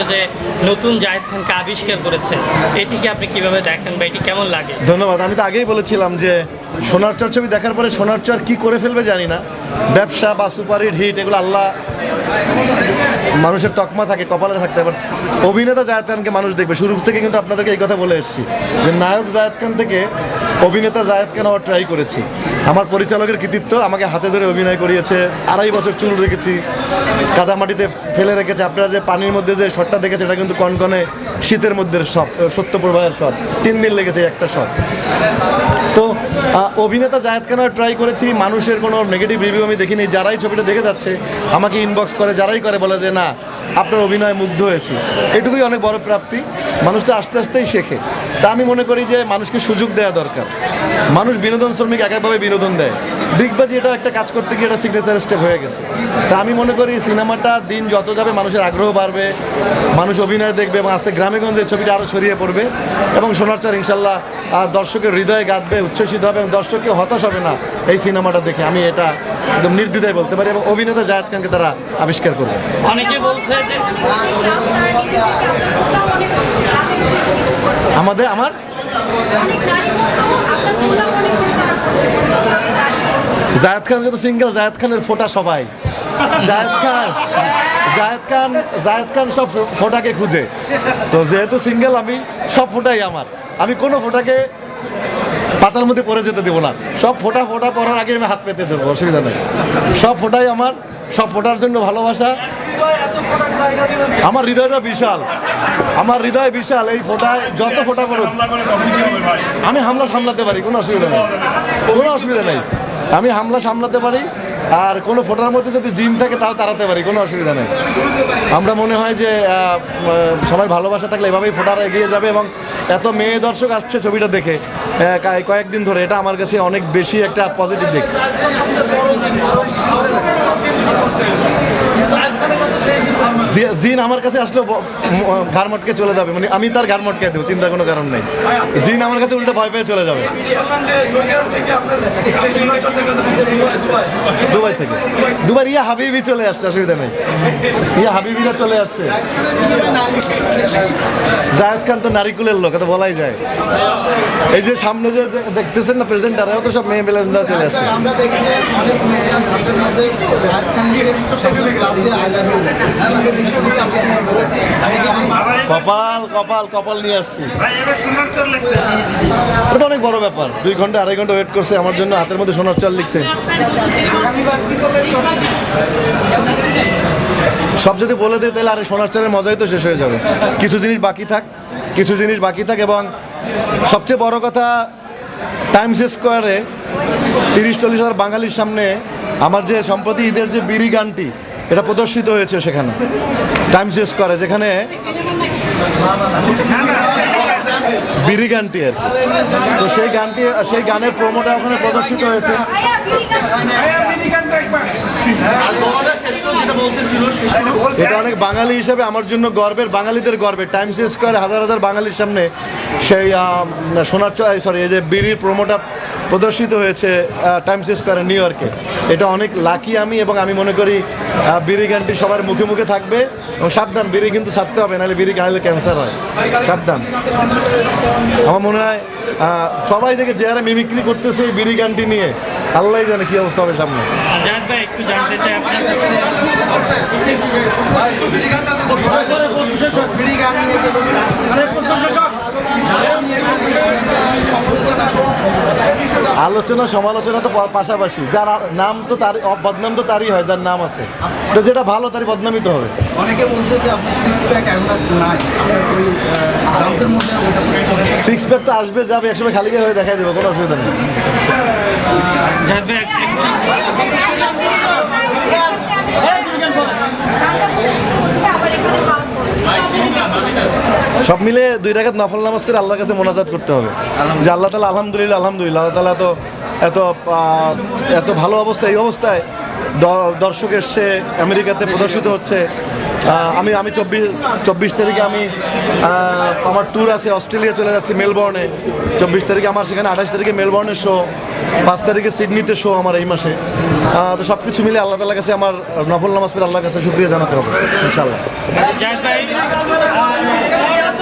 হচ্ছে যে নতুন জাহেদ খানকে আবিষ্কার করেছে। এটিকে আপনি কীভাবে দেখেন বা এটি কেমন লাগে? ধন্যবাদ। আমি তো আগেই বলেছিলাম যে সোনার চর ছবি দেখার পরে সোনার চর কি করে ফেলবে জানি না। ব্যবসা বা সুপারহিট হিট, এগুলো আল্লাহ মানুষের তকমা থাকে, কপালে থাকতে পারে অভিনেতা জায়েদ খানকে মানুষ দেখবে। শুরু থেকে কিন্তু আপনাদেরকে এই কথা বলে এসেছি যে নায়ক জায়েদ খান থেকে অভিনেতা জায়েদ খান হওয়ার ট্রাই করেছি। আমার পরিচালকের কৃতিত্ব আমাকে হাতে ধরে অভিনয় করিয়েছে। আড়াই বছর চুল রেখেছি, কাদামাটিতে ফেলে রেখেছে। আপনারা যে পানির মধ্যে যে শটটা দেখেছে এটা কিন্তু কনকনে শীতের মধ্যে শট সত্য প্রবাহের শট তিন দিন লেগেছে একটা শট তো অভিনেতা জায়েদ খানের ট্রাই করেছি, মানুষের কোনো নেগেটিভ রিভিউ আমি দেখিনি, যারাই ছবিটা দেখে যাচ্ছে, আমাকে ইনবক্স করে, যারাই করে বলে যে, না, আপনার অভিনয় মুগ্ধ হয়েছি। এটুকুই অনেক বড় প্রাপ্তি। মানুষটা আস্তে আস্তেই শেখে। তা আমি মনে করি যে, মানুষকে সুযোগ দেওয়া দরকার। মানুষ বিনোদন শ্রমিক এক একভাবে বিনোদন দেয়। দিগবাজি এটা একটা কাজ করতে গিয়ে এটা সিগনেচার স্টেপ হয়ে গেছে। তা আমি মনে করি, সিনেমাটা দিন যত যাবে, মানুষের আগ্রহ বাড়বে, মানুষ অভিনয় দেখবে এবং আস্তে গ্রামে গঞ্জে ছবিটা আরও ছড়িয়ে পড়বে এবং সোনারচর ইনশাল্লাহ দর্শকের হৃদয়ে গাঁথবে উচ্ছ্বসিত হবে এবং দর্শককে হতাশ হবে না এই সিনেমাটা দেখে। আমি এটা একদম নির্দ্বিধায় বলতে পারি এবং অভিনেতা জায়েদ খানকে তারা আবিষ্কার করবে। অনেকে বলছে যে আমাদের আমার? জায়েদ খান যত সিঙ্গেল জায়েদ খানের ফোটা সবাই। জায়েদ খান জায়েদ খান জায়েদ খান সব ফোটাকে খুঁজে। তো যেহেতু সিঙ্গেল আমি সব ফোটাই আমার। আমি কোনো ফোটাকে পাতার মধ্যে পরে যেতে দেবো না। সব ফোটা ফোটা পড়ার আগে আমি হাত পেতে দেবো, অসুবিধা নেই। সব ফোটাই আমার, সব ফোটার জন্য ভালোবাসা। আমার হৃদয়টা বিশাল। আমার হৃদয় বিশাল, এই ফোটায় যত ফোটা পড়ুক। আমি হামলা সামলাতে পারি, কোনো অসুবিধা নেই। কোনো অসুবিধা নেই। আমি হামলা সামলাতে পারি, আর কোনো ফোটার মধ্যে যদি জিম থাকে তাও তাড়াতে পারি, কোনো অসুবিধা নেই। আমরা মনে হয় যে সবাই ভালোবাসা থাকলে এভাবেই ফোটার এগিয়ে যাবে এবং এত মেয়ে দর্শক আসছে ছবিটা দেখে কয়েকদিন ধরে, এটা আমার কাছে অনেক বেশি একটা পজিটিভ দিক। জিন আমার কাছে আসলে ঘাড়মটকে চলে যাবে। মানে আমি তার ঘাড়মটকে দেবো, চিন্তার কোনো কারণ নেই। জিন আমার কাছে উল্টো ভয় পেয়ে চলে যাবে। দুবাই থেকে। দুবাই ইয়া হাবিবি চলে আসছে, অসুবিধা নেই। ইয়া হাবিবিরা চলে আসছে। জায়েদ খান তো নারিকুলের লোক এটা বলাই যায়। এই যে সামনে যে দেখতেছেন না প্রেজেন্টার এও তো সব মেয়ে বেলেন্ডার চলে আসছে। কপাল কপাল কপাল নিয়ে আসছি। এটা তো অনেক বড় ব্যাপার। দুই ঘণ্টা, আড়াই ঘণ্টা ওয়েট করছে আমার জন্য, হাতের মধ্যে সোনার চাল লিখছে। সব যদি বলে দেয়, তাহলে আরে সোনার চালের মজাই তো শেষ হয়ে যাবে। কিছু জিনিস বাকি থাক, কিছু জিনিস বাকি থাক এবং সবচেয়ে বড় কথা টাইমস স্কোয়ারে তিরিশ, চল্লিশ হাজার বাঙালির সামনে আমার যে সম্প্রতি ঈদের যে বিড়ি গানটি এটা প্রদর্শিত হয়েছে সেখানে। টাইমস স্কোয়ারে যেখানে বিড়ি গানটি আর তো সেই গানটি, সেই গানের প্রোমোটা ওখানে প্রদর্শিত হয়েছে। এটা অনেক বাঙালি হিসেবে আমার জন্য গর্বের, বাঙালিদের গর্বের। টাইমস স্কোয়ারে হাজার হাজার বাঙালির সামনে সেই সোনার সরি এই যে বিড়ির প্রোমোটা প্রদর্শিত হয়েছে টাইমস স্কোয়ারে নিউ ইয়র্কে এটা অনেক লাকি আমি এবং আমি মনে করি বিড়ি গানটি সবার মুখে মুখে থাকবে এবং সাবধান বিড়ি কিন্তু ছাড়তে হবে নাহলে বিড়ি খাইলে ক্যান্সার হয়। সাবধান। আমার মনে হয় সবাই দেখে যারা মিমিক্রি করতেছে এই বিড়ি গানটি নিয়ে আল্লাহ জানে কি অবস্থা হবে সামনে। একটু জানতে চাই আপনার কাছে বিড়ি গান নিয়ে যে সমালোচনা এই বিষয়টা আলোচনা সমালোচনা তো পাশাপাশি। যার নাম তো তার বদনাম তো তারই হয় যার নাম আছে। তো যেটা ভালো তারই বদনামই তো হবে। অনেকে বলছে যে আপনি সিক্স প্যাক এখন আর নাই। ডান্সের মধ্যে সিক্স প্যাক তো আসবে যাবে একসময় খালি গায়ে হয়ে দেখাই দেবো কোনো অসুবিধা নেই জাহেদ ভাই এক- সব মিলে দুই রাখাত নফল নামাজ করে আল্লাহর কাছে মোনাজাত করতে হবে। যে আল্লাহ তালা আলহামদুলিল্লাহ আলহামদুলিল্লাহ আল্লাহ তালা তো এত এত ভালো অবস্থা এই অবস্থায় দ- দর্শক এসছে আমেরিকাতে প্রদর্শিত হচ্ছে। আমি আমি চব্বিশ চব্বিশ তারিখে আমি আমার ট্যুর আছে অস্ট্রেলিয়া চলে যাচ্ছি মেলবর্নে। চব্বিশ তারিখে আমার সেখানে আঠাশ তারিখে মেলবোর্নের শো পাঁচ তারিখে সিডনিতে শো আমার এই মাসে। তো সব কিছু মিলে আল্লাহ তালার কাছে আমার নফল নামাজ পড়ে আল্লাহর কাছে শুক্রিয়া জানাতে হবে ইনশাল্লাহ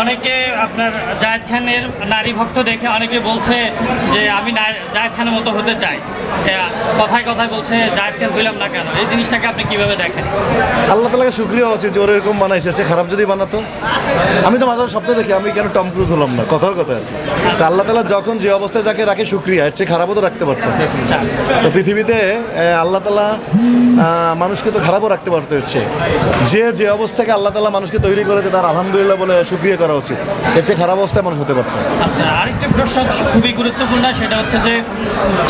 অনেকে আপনার জায়েদ খানের নারী ভক্ত দেখে অনেকে বলছে যে আমি জায়েদ খানের মতো হতে চাই। কথায় কথায় বলছে জায়েদ খান হইলাম না কেন? এই জিনিসটাকে আপনি কীভাবে দেখেন? আল্লাহ তালাকে শুক্রিয়া উচিত যে ওর এরকম বানাইছে সে খারাপ যদি বানাতো। আমি তো মাঝে স্বপ্নে দেখি আমি কেন টম ক্রুজ হলাম না? কথার কথা আর কি। তা আল্লাহ তালা যখন যে অবস্থায় যাকে রাখে শুক্রিয়া এর চেয়ে খারাপও তো রাখতে পারতো। আচ্ছা। তো পৃথিবীতে আল্লাহ তালা মানুষকে তো খারাপও রাখতে পারতে হচ্ছে যে যে অবস্থাকে আল্লাহ তালা মানুষকে তৈরি করেছে তার আলহামদুলিল্লাহ বলে সুক্রিয়া করা উচিত। এর চেয়ে খারাপ অবস্থায় মানুষ হতে পারত আচ্ছা আরেকটা প্রশ্ন খুবই গুরুত্বপূর্ণ, সেটা হচ্ছে যে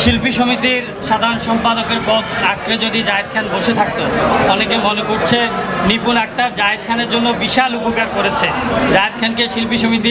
শিল্পী সমিতির সাধারণ সম্পাদকের পদ আঁকড়ে যদি জায়দ খান বসে থাকতো অনেকে মনে করছে নিপুণ আক্তার জায়দ খানের জন্য বিশাল উপকার করেছে। জায়দ খানকে শিল্পী সমিতি